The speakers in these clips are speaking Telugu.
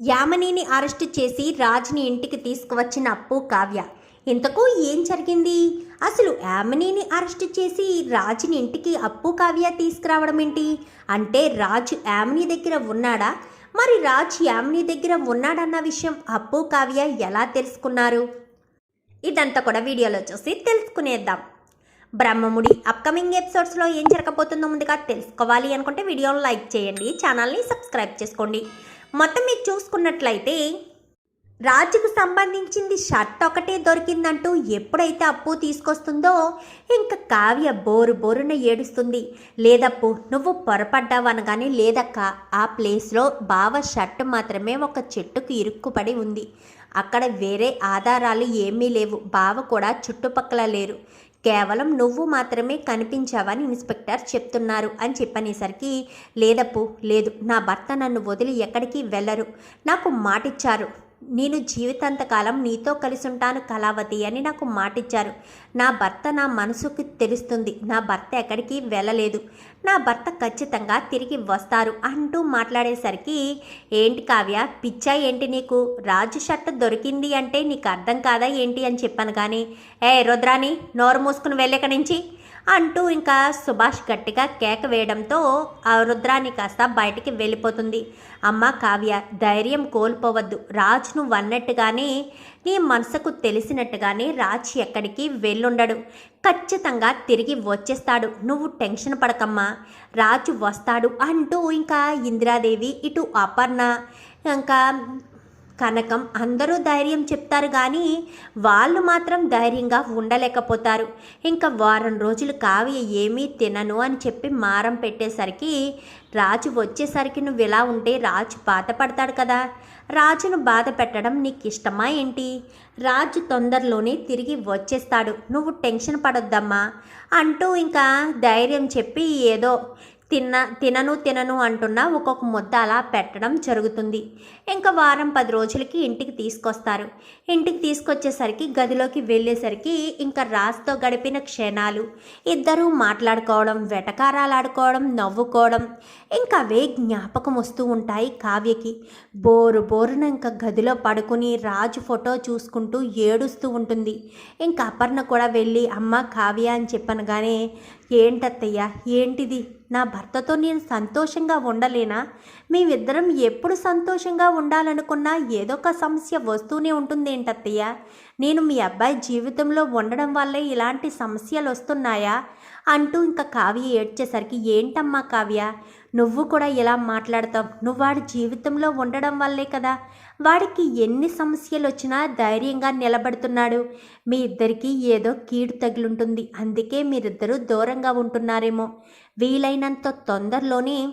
యామనీని అరెస్టు చేసి రాజ్ని ఇంటికి తీసుకువచ్చిన అప్పు కావ్య. ఇంతకు ఏం జరిగింది? అసలు యామినీని అరెస్టు చేసి రాజుని ఇంటికి అప్పు కావ్య తీసుకురావడం ఏంటి? అంటే రాజు యామిని దగ్గర ఉన్నాడా? మరి రాజు యామిని దగ్గర ఉన్నాడన్న విషయం అప్పు కావ్య ఎలా తెలుసుకున్నారు? ఇదంతా కూడా వీడియోలో చూసి తెలుసుకునేద్దాం. బ్రహ్మముడి అప్కమింగ్ ఎపిసోడ్స్లో ఏం జరగబోతుందో ముందుగా తెలుసుకోవాలి అనుకుంటే వీడియోని లైక్ చేయండి ఛానల్ని సబ్స్క్రైబ్ చేసుకోండి. మొత్తం మీరు చూసుకున్నట్లయితే రాజుకు సంబంధించింది షర్ట్ ఒకటే దొరికిందంటూ ఎప్పుడైతే అప్పు తీసుకొస్తుందో ఇంకా కావ్య బోరు బోరున ఏడుస్తుంది. లేదప్పు నువ్వు పొరపడ్డావనగానే లేదక్క ఆ ప్లేస్లో బావ షర్ట్ మాత్రమే ఒక చెట్టుకు ఇరుక్కుపడి ఉంది. అక్కడ వేరే ఆధారాలు ఏమీ లేవు. బావ కూడా చుట్టుపక్కల లేరు. కేవలం నువ్వు మాత్రమే కనిపించావని ఇన్స్పెక్టర్ చెప్తున్నారు అని చెప్పనేసరికి లేదప్పు లేదు నా భర్త నన్ను వదిలి ఎక్కడికి వెళ్ళరు. నాకు మాటిచ్చారు. నేను జీవితాంతకాలం నీతో కలిసి ఉంటాను కళావతి అని నాకు మాటిచ్చారు. నా భర్త నా మనసుకు తెలుస్తుంది. నా భర్త ఎక్కడికి వెళ్ళలేదు. నా భర్త ఖచ్చితంగా తిరిగి వస్తారు అంటూ మాట్లాడేసరికి ఏంటి కావ్య పిచ్చా ఏంటి నీకు? రాజు షర్ట్ దొరికింది అంటే నీకు అర్థం కాదా ఏంటి? అని చెప్పాను కానీ ఏ రుద్రాని నోరు మూసుకుని వెళ్ళక నుంచి? అంటూ ఇంకా సుభాష్ గట్టిగా కేక వేయడంతో ఆ రుద్రాన్ని కాస్త బయటికి వెళ్ళిపోతుంది. అమ్మ కావ్య ధైర్యం కోల్పోవద్దు. రాజ్ నువ్వు అన్నట్టుగానే నీ మనసుకు తెలిసినట్టుగానే రాజ్ ఎక్కడికి వెళ్ళుండడు. ఖచ్చితంగా తిరిగి వచ్చేస్తాడు. నువ్వు టెన్షన్ పడకమ్మా. రాజు వస్తాడు అంటూ ఇంకా ఇందిరాదేవి ఇటు అపర్ణ ఇంకా కనకం అందరూ ధైర్యం చెప్తారు కానీ వాళ్ళు మాత్రం ధైర్యంగా ఉండలేకపోతారు. ఇంకా వారం రోజులు కావ్య ఏమీ తినను అని చెప్పి మారం పెట్టేసరికి రాజు వచ్చేసరికి నువ్వు ఇలా ఉంటే రాజు బాధపడతాడు కదా. రాజును బాధ పెట్టడం నీకు ఇష్టమా ఏంటి? రాజు తొందరలోనే తిరిగి వచ్చేస్తాడు. నువ్వు టెన్షన్ పడొద్దమ్మా అంటూ ఇంకా ధైర్యం చెప్పి ఏదో తిన్న తినను తినను అంటున్న ఒక్కొక్క ముద్ద అలా పెట్టడం జరుగుతుంది. ఇంకా వారం పది రోజులకి ఇంటికి తీసుకొస్తారు. ఇంటికి తీసుకొచ్చేసరికి గదిలోకి వెళ్ళేసరికి ఇంకా రాజుతో గడిపిన క్షణాలు. ఇద్దరూ మాట్లాడుకోవడం వెటకారాలు ఆడుకోవడం నవ్వుకోవడం ఇంకా అవే జ్ఞాపకం వస్తూ ఉంటాయి కావ్యకి. బోరు బోరున ఇంకా గదిలో పడుకుని రాజు ఫోటో చూసుకుంటూ ఏడుస్తూ ఉంటుంది. ఇంకా అపర్ణ కూడా వెళ్ళి అమ్మ కావ్య అని చెప్పనగానే ఏంటత్తయ్య? ఏంటిది? నా భర్తతో నేను సంతోషంగా ఉండలేనా? మేమిద్దరం ఎప్పుడు సంతోషంగా ఉండాలనుకున్నా ఏదో ఒక సమస్య వస్తూనే ఉంటుందేంటత్తయ్య? నేను మీ అబ్బాయి జీవితంలో ఉండడం వల్లే ఇలాంటి సమస్యలు వస్తున్నాయా? అంటూ ఇంకా కావ్య ఏడ్చేసరికి ఏంటమ్మా కావ్య? నువ్వు కూడా ఇలా మాట్లాడతావు. నువ్వు వాడి జీవితంలో ఉండడం వల్లే కదా వాడికి ఎన్ని సమస్యలు వచ్చినా ధైర్యంగా నిలబడుతున్నాడు. మీ ఇద్దరికీ ఏదో కీడు తగిలుంటుంది. అందుకే మీరిద్దరూ దూరంగా ఉంటున్నారేమో. వీలైనంత తొందరలోనే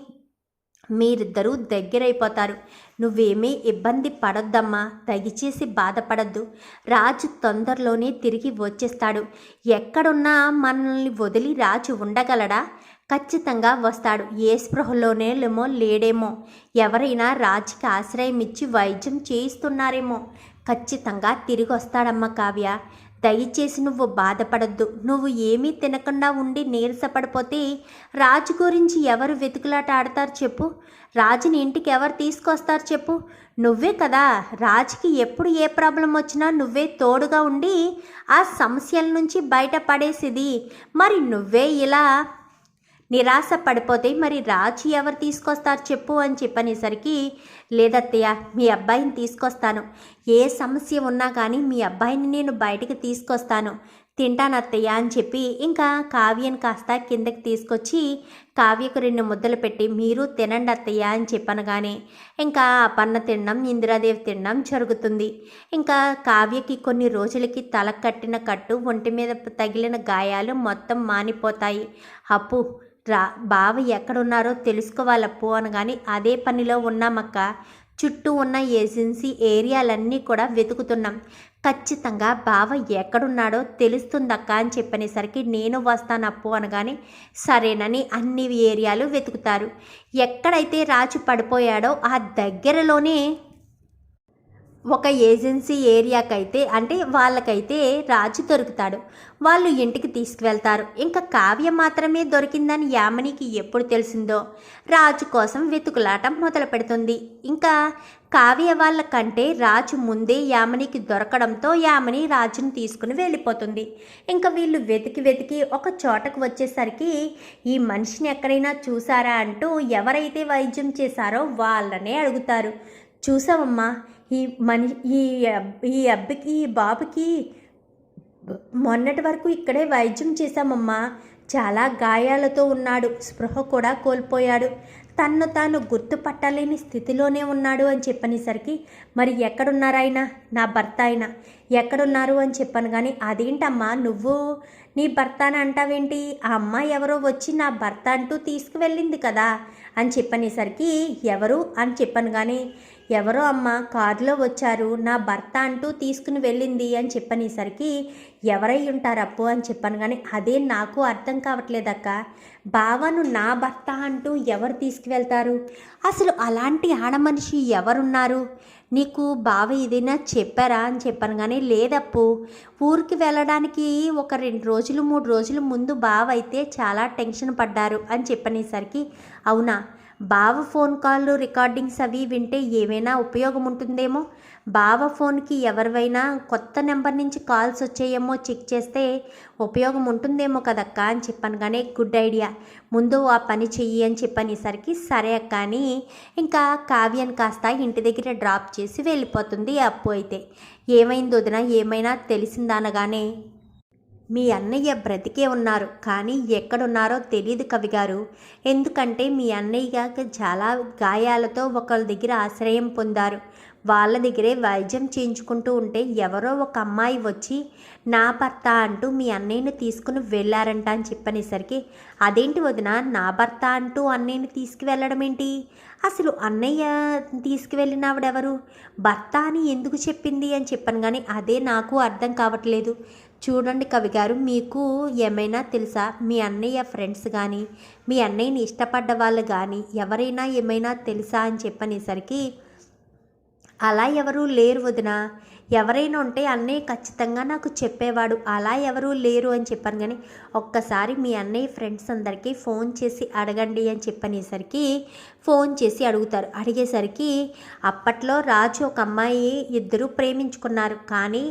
మీరిద్దరూ దగ్గరైపోతారు. నువ్వేమీ ఇబ్బంది పడొద్దమ్మా. దయచేసి బాధపడద్దు. రాజు తొందరలోనే తిరిగి వచ్చేస్తాడు. ఎక్కడున్నా మనల్ని వదిలి రాజు ఉండగలడా? ఖచ్చితంగా వస్తాడు. ఏ స్పృహలోనేమో లేడేమో. ఎవరైనా రాజుకి ఆశ్రయం ఇచ్చి వైద్యం చేయిస్తున్నారేమో. ఖచ్చితంగా తిరిగి వస్తాడమ్మ కావ్య. దయచేసి నువ్వు బాధపడద్దు. నువ్వు ఏమీ తినకుండా ఉండి నీరసపడిపోతే రాజు గురించి ఎవరు వెతుకులాట ఆడతారు చెప్పు. రాజుని ఇంటికి ఎవరు తీసుకొస్తారు చెప్పు. నువ్వే కదా రాజుకి ఎప్పుడు ఏ ప్రాబ్లం వచ్చినా నువ్వే తోడుగా ఉండి ఆ సమస్యల నుంచి బయటపడేసిది. మరి నువ్వే ఇలా నిరాశ పడిపోతే మరి రాజు ఎవరు తీసుకొస్తారు చెప్పు అని చెప్పనేసరికి లేదత్తయ్య మీ అబ్బాయిని తీసుకొస్తాను. ఏ సమస్య ఉన్నా కానీ మీ అబ్బాయిని నేను బయటికి తీసుకొస్తాను. తింటానత్తయ్య అని చెప్పి ఇంకా కావ్యను కాస్త కిందకి తీసుకొచ్చి కావ్యకు రెండు ముద్దలు పెట్టి మీరు తినండి అత్తయ్య అని చెప్పనగానే ఇంకా అపన్న తినడం ఇందిరాదేవి తినడం జరుగుతుంది. ఇంకా కావ్యకి కొన్ని రోజులకి తల కట్టిన కట్టు ఒంటి మీద తగిలిన గాయాలు మొత్తం మానిపోతాయి. అప్పు రా బావ ఎక్కడున్నారో తెలుసుకోవాలప్పు అనగాని అదే పనిలో ఉన్నామక్క. చుట్టూ ఉన్న ఏజెన్సీ ఏరియాలన్నీ కూడా వెతుకుతున్నాం. ఖచ్చితంగా బావ ఎక్కడున్నాడో తెలుస్తుందక్క అని చెప్పనేసరికి నేను వస్తానప్పు అనగానే సరేనని అన్ని ఏరియాలు వెతుకుతారు. ఎక్కడైతే రాజు పడిపోయాడో ఆ దగ్గరలోనే ఒక ఏజెన్సీ ఏరియాకైతే అంటే వాళ్ళకైతే రాజు దొరుకుతాడు. వాళ్ళు ఇంటికి తీసుకువెళ్తారు. ఇంకా కావ్య మాత్రమే దొరికిందని యామినికి ఎప్పుడు తెలిసిందో? రాజు కోసం వెతుకులాటం మొదలు పెడుతుంది. ఇంకా కావ్య వాళ్ళ కంటే రాజు ముందే యామినికి దొరకడంతో యామిని రాజుని తీసుకుని వెళ్ళిపోతుంది. ఇంకా వీళ్ళు వెతికి వెతికి ఒక చోటకు వచ్చేసరికి ఈ మనిషిని ఎక్కడైనా చూసారా అంటూ ఎవరైతే వైద్యం చేశారో వాళ్ళనే అడుగుతారు. చూసావమ్మా ఈ మని ఈ అబ్- ఈ అబ్బకి ఈ బాబుకి మొన్నటి వరకు ఇక్కడే వైద్యం చేశామమ్మా. చాలా గాయాలతో ఉన్నాడు. స్పృహ కూడా కోల్పోయాడు. తన్ను తాను గుర్తుపట్టలేని స్థితిలోనే ఉన్నాడు అని చెప్పనేసరికి మరి ఎక్కడున్నారాయన నా భర్త ఆయన. ఎక్కడున్నారు అని చెప్పాను కానీ అదేంటమ్మా నువ్వు? నీ భర్త అని అంటావేంటి? ఆ అమ్మాయి ఎవరో వచ్చి నా భర్త అంటూ తీసుకువెళ్ళింది కదా అని చెప్పనేసరికి ఎవరు? అని చెప్పాను కానీ ఎవరో అమ్మ కారులో వచ్చారు. నా భర్త అంటూ తీసుకుని వెళ్ళింది అని చెప్పనేసరికి ఎవరై ఉంటారు అప్పు అని చెప్పాను. కానీ అదే నాకు అర్థం కావట్లేదక్క. బావను నా భర్త అంటూ ఎవరు తీసుకువెళ్తారు? అసలు అలాంటి ఆడమనిషి ఎవరున్నారు? నీకు బావ ఏదైనా చెప్పారా అని చెప్పాను. కానీ లేదప్పు. ఊరికి వెళ్ళడానికి ఒక రెండు రోజులు మూడు రోజులు ముందు బావ అయితే చాలా టెన్షన్ పడ్డారు అని చెప్పనేసరికి అవునా? బావ ఫోన్ కాల్ రికార్డింగ్స్ అవి వింటే ఏమైనా ఉపయోగం ఉంటుందేమో బావ ఫోన్కి ఎవరివైనా కొత్త నెంబర్ నుంచి కాల్స్ వచ్చాయేమో చెక్ చేస్తే ఉపయోగం ఉంటుందేమో కదక్క అని చెప్పాను కానీ గుడ్ ఐడియా. ముందు ఆ పని చెయ్యి అని చెప్పనేసరికి సరే అక్క అని ఇంకా కావ్యాన్ని కాస్త ఇంటి దగ్గర డ్రాప్ చేసి వెళ్ళిపోతుంది అప్పు అయితే. ఏమైంది వదిన? ఏమైనా తెలిసిందనగానే మీ అన్నయ్య బ్రతికే ఉన్నారు కానీ ఎక్కడున్నారో తెలియదు కవిగారు ఎందుకంటే మీ అన్నయ్య చాలా గాయాలతో ఒకళ్ళ దగ్గర ఆశ్రయం పొందారు. వాళ్ళ దగ్గరే వైద్యం చేయించుకుంటూ ఉంటే ఎవరో ఒక అమ్మాయి వచ్చి నా భర్త అంటూ మీ అన్నయ్యని తీసుకుని వెళ్ళారంట అని చెప్పనేసరికి అదేంటి వదిన నా భర్త అంటూ అన్నయ్యని తీసుకువెళ్ళడం ఏంటి? అసలు అన్నయ్య తీసుకువెళ్ళినవిడెవరు? భర్త అని ఎందుకు చెప్పింది? అని చెప్పాను కానీ అదే నాకు అర్థం కావట్లేదు. చూడండి కవి గారు మీకు ఏమైనా తెలుసా? మీ అన్నయ్య ఫ్రెండ్స్ కానీ మీ అన్నయ్యని ఇష్టపడ్డ వాళ్ళు కానీ ఎవరైనా ఏమైనా తెలుసా అని చెప్పనేసరికి అలా ఎవరూ లేరు వదిన. ఎవరైనా ఉంటే అన్నయ్య ఖచ్చితంగా నాకు చెప్పేవాడు. అలా ఎవరూ లేరు అని చెప్పాను కానీ ఒక్కసారి మీ అన్నయ్య ఫ్రెండ్స్ అందరికీ ఫోన్ చేసి అడగండి అని చెప్పనేసరికి ఫోన్ చేసి అడుగుతారు. అడిగేసరికి అప్పట్లో రాజు ఒక అమ్మాయి ఇద్దరు ప్రేమించుకున్నారు. కానీ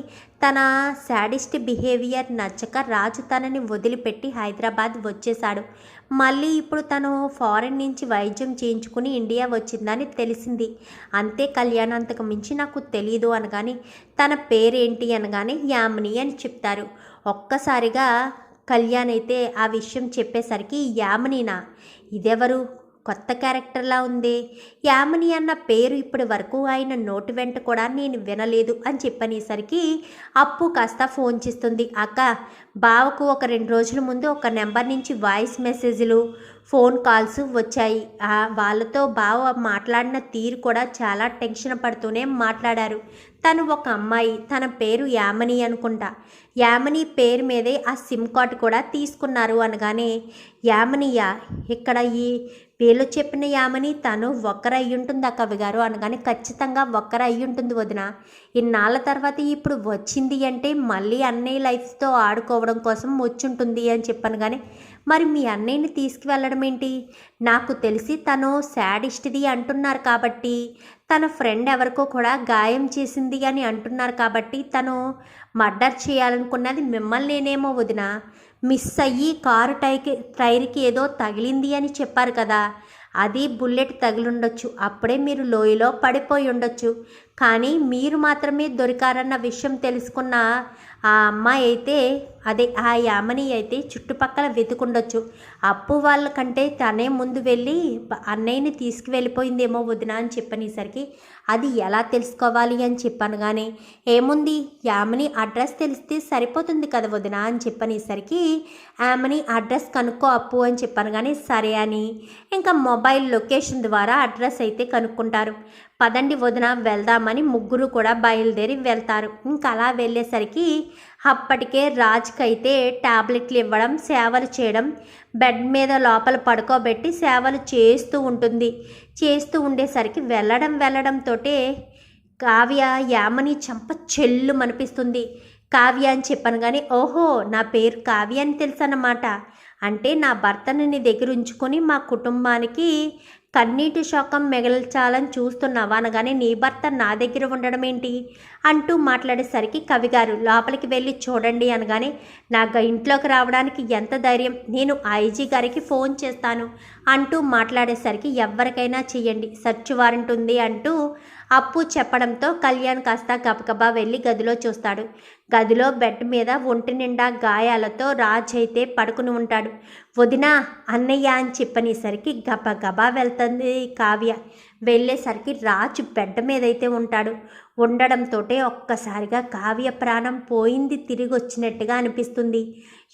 తన శాడిస్ట్ బిహేవియర్ నచ్చక రాజు తనని వదిలిపెట్టి హైదరాబాద్ వచ్చేశాడు. మళ్ళీ ఇప్పుడు తను ఫారెన్ నుంచి వైద్యం చేయించుకుని ఇండియా వచ్చిందని తెలిసింది. అంతే కళ్యాణ్ అంతకు మించి నాకు తెలీదు అనగానే తన పేరేంటి అనగానే యామిని అని చెప్తారు. ఒక్కసారిగా కళ్యాణ్ అయితే ఆ విషయం చెప్పేసరికి యామినినా? ఇదెవరు? కొత్త క్యారెక్టర్లా ఉంది. యామిని అన్న పేరు ఇప్పటి వరకు ఆయన నోటి వెంట కూడా నేను వినలేదు అని చెప్పనేసరికి అప్పు కాస్త ఫోన్ చేస్తుంది. అక్క బావకు ఒక రెండు రోజుల ముందు ఒక నెంబర్ నుంచి వాయిస్ మెసేజ్లు ఫోన్ కాల్స్ వచ్చాయి. వాళ్ళతో బావ మాట్లాడిన తీరు కూడా చాలా టెన్షన్ పడుతూనే మాట్లాడారు. తను ఒక అమ్మాయి తన పేరు యామని అనుకుంటా. యామని పేరు మీదే ఆ సిమ్ కార్డ్ కూడా తీసుకున్నారు అనగానే యామనియా ఇక్కడ ఈ వీళ్ళు చెప్పిన యామని తను ఒక్కరు అయి ఉంటుంది ఆ కవి గారు అనగానే ఖచ్చితంగా ఒక్కరు అయి ఉంటుంది వదిన. ఇన్నాళ్ళ తర్వాత ఇప్పుడు వచ్చింది అంటే మళ్ళీ అన్నయ్య లైఫ్తో ఆడుకోవడం కోసం వచ్చి ఉంటుంది అని చెప్పాను కానీ మరి మీ అన్నయ్యని తీసుకువెళ్ళడం ఏంటి? నాకు తెలిసి తను శాడిస్ట్ది అంటున్నారు కాబట్టి తన ఫ్రెండ్ ఎవరికో కూడా గాయం చేసింది అని అంటున్నారు కాబట్టి తను మర్డర్ చేయాలనుకున్నది మిమ్మల్నేనేమో వదిన. మిస్ అయ్యి కారు టైకి టైర్కి ఏదో తగిలింది అని చెప్పారు కదా. అది బుల్లెట్ తగిలిండొచ్చు. అప్పుడే మీరు లోయలో పడిపోయి ఉండొచ్చు. కానీ మీరు మాత్రమే దొరికారన్న విషయం తెలుసుకున్న ఆ అమ్మాయి అయితే అదే ఆ యామని అయితే చుట్టుపక్కల వెతుకుండొచ్చు. అప్పు వాళ్ళ కంటే తనే ముందు వెళ్ళి అన్నయ్యని తీసుకువెళ్ళిపోయిందేమో వదిన అని చెప్పనేసరికి అది ఎలా తెలుసుకోవాలి అని చెప్పాను కానీ ఏముంది యామని అడ్రస్ తెలిస్తే సరిపోతుంది కదా వదిన అని చెప్పనేసరికి ఆమెని అడ్రస్ కనుక్కో అప్పు అని చెప్పాను కానీ సరే అని. ఇంకా మొబైల్ లొకేషన్ ద్వారా అడ్రస్ అయితే కనుక్కుంటారు. పదండి వదిన వెళ్దామని ముగ్గురు కూడా బయలుదేరి వెళ్తారు. ఇంకా అలా వెళ్ళేసరికి అప్పటికే రాజుకైతే టాబ్లెట్లు ఇవ్వడం సేవలు చేయడం బెడ్ మీద లోపల పడుకోబెట్టి సేవలు చేస్తూ ఉంటుంది. చేస్తూ ఉండేసరికి వెళ్ళడం వెళ్ళడంతోటే కావ్య యామని చంప చెల్లు అనిపిస్తుంది కావ్య అని చెప్పాను కానీ ఓహో నా పేరు కావ్య అని తెలుసన్నమాట. అంటే నా భర్తని నీ దగ్గర ఉంచుకొని మా కుటుంబానికి కన్నీటి శోకం మిగల్చాలని చూస్తున్నావా అనగానే నీ భర్త నా దగ్గర ఉండడం ఏంటి అంటూ మాట్లాడేసరికి కవిగారు లోపలికి వెళ్ళి చూడండి అనగానే నాకు ఇంట్లోకి రావడానికి ఎంత ధైర్యం? నేను ఐజీ గారికి ఫోన్ చేస్తాను అంటూ మాట్లాడేసరికి ఎవరికైనా చెయ్యండి సర్చ్ వారెంట్ ఉంది అంటూ అప్పు చెప్పడంతో కళ్యాణ్ కాస్త గబగబా వెళ్ళి గదిలో చూస్తాడు. గదిలో బెడ్ మీద ఒంటి నిండా గాయాలతో రాజ్ అయితే పడుకుని ఉంటాడు. వదినా అన్నయ్య అని చెప్పనేసరికి గబగబా వెళ్తుంది కావ్య. వెళ్ళేసరికి రాజు బెడ్ మీద అయితే ఉంటాడు. ఉండడంతోటే ఒక్కసారిగా కావ్య ప్రాణం పోయింది తిరిగి వచ్చినట్టుగా అనిపిస్తుంది.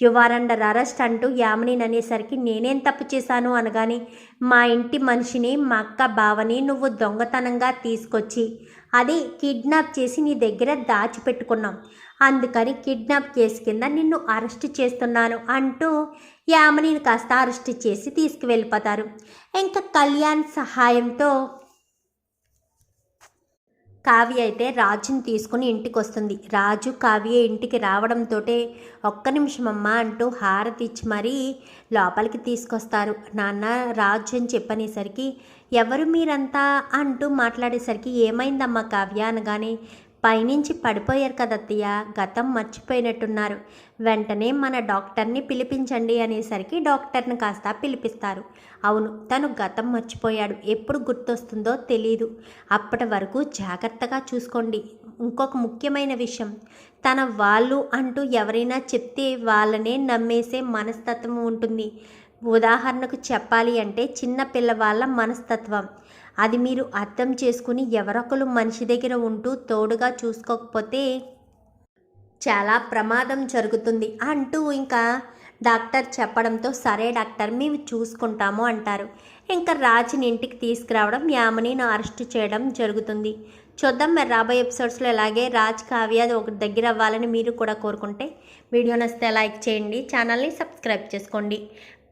యువారండర్ అరెస్ట్ అంటూ యామిని అనేసరికి నేనేం తప్పు చేశాను అనగానే మా ఇంటి మనిషిని మా అక్క బావని నువ్వు దొంగతనంగా తీసుకొచ్చి అది కిడ్నాప్ చేసి నీ దగ్గర దాచిపెట్టుకున్నాం. అందుకని కిడ్నాప్ కేసు కింద నిన్ను అరెస్ట్ చేస్తున్నాను అంటూ యామిని కాస్త అరెస్ట్ చేసి తీసుకువెళ్ళిపోతారు. ఇంకా కళ్యాణ్ సహాయంతో కావ్య అయితే రాజుని తీసుకుని ఇంటికి వస్తుంది రాజు కావ్య ఇంటికి రావడంతో ఒక్క నిమిషం అమ్మా అంటూ హారతి ఇచ్చి మరీ లోపలికి తీసుకొస్తారు. నాన్న రాజు అని చెప్పనేసరికి ఎవరు మీరంతా? అంటూ మాట్లాడేసరికి ఏమైందమ్మా కావ్య? అనగానే పైనుంచి పడిపోయారు కదత్తయ్య గతం మర్చిపోయినట్టున్నారు. వెంటనే మన డాక్టర్ని పిలిపించండి అనేసరికి డాక్టర్ని కాస్త పిలిపిస్తారు. అవును తను గతం మర్చిపోయాడు. ఎప్పుడు గుర్తొస్తుందో తెలియదు అప్పటి వరకు జాగ్రత్తగా చూసుకోండి. ఇంకొక ముఖ్యమైన విషయం. తన వాళ్ళు అంటూ ఎవరైనా చెప్తే వాళ్ళనే నమ్మేసే మనస్తత్వం ఉంటుంది. ఉదాహరణకు చెప్పాలి అంటే చిన్న పిల్లవాళ్ళ మనస్తత్వం. అది మీరు అర్థం చేసుకుని ఎవరొకరు మనిషి దగ్గర ఉంటూ తోడుగా చూసుకోకపోతే చాలా ప్రమాదం జరుగుతుంది అంటూ ఇంకా డాక్టర్ చెప్పడంతో సరే డాక్టర్ మేము చూసుకుంటాము అంటారు. ఇంకా రాజుని ఇంటికి తీసుకురావడం యామనిని అరెస్ట్ చేయడం జరుగుతుంది. చూద్దాం మరి రాబోయే ఎపిసోడ్స్లో ఇలాగే రాజ్ కావ్య ఒక దగ్గర అవ్వాలని మీరు కూడా కోరుకుంటే వీడియో నచ్చితే లైక్ చేయండి ఛానల్ని సబ్స్క్రైబ్ చేసుకోండి.